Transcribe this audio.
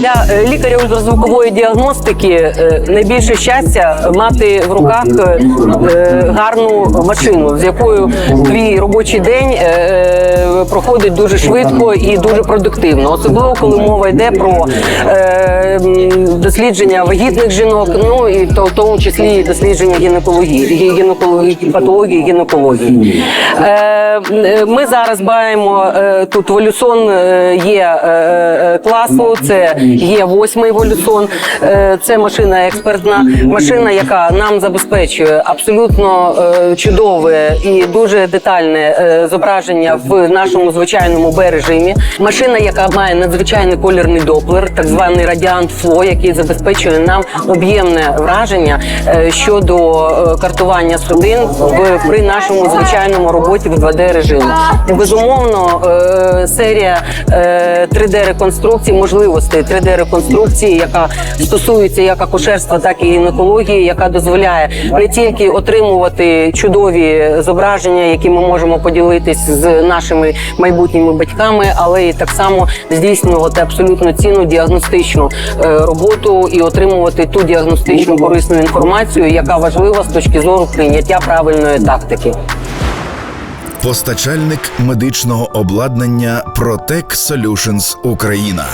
Для е, лікаря ультразвукової діагностики е, найбільше щастя мати в руках е, гарну машину, з якою твій робочий день проходить дуже швидко і дуже продуктивно, особливо коли мова йде про дослідження вагітних жінок, ну і то в тому числі дослідження гінекології, гінекології, патології, гінекології. Ми зараз маємо е, тут волюсон є класу, це є восьмий волюсон. Е, Це машина експертна, машина, яка нам забезпечує абсолютно е, чудове і дуже детальне е, зображення в нашому звичайному режимі. Машина, яка має надзвичайний колірний доплер, так званий радіант фло, який забезпечує нам об'ємне враження щодо картування судин в при нашому звичайному роботі в 2D режимі. Безумовно, серія 3D реконструкцій, можливостей 3D реконструкції, яка стосується як акушерства, так і гінекології, яка дозволяє не тільки отримувати чудові зображення, які ми можемо поділитись з нашими майбутніми батьками, але і так само здійснювати абсолютно цінну діагностичну е, роботу і отримувати ту діагностичну корисну інформацію, яка важлива з точки зору прийняття правильної тактики. Постачальник медичного обладнання Protec Solutions Україна.